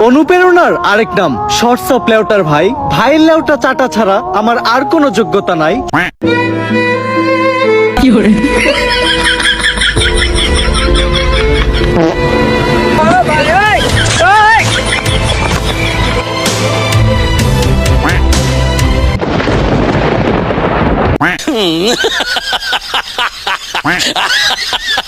অনুপ্রেরণার আরেক নাম শর্টস অফ লেউটার ভাই। ভাইয়ের লেউটা চাটা ছাড়া আমার আর কোনো যোগ্যতা নাই।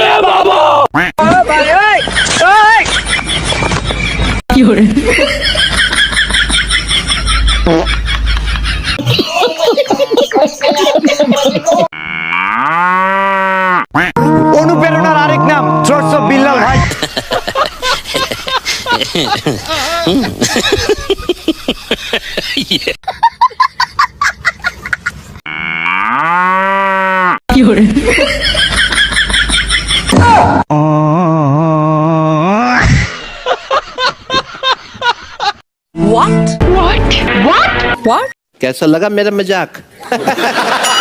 অনুপ্রেরণার আরেক নাম অফ বিল্লাল ভাই। कैसा लगा मेरा मज़ाक?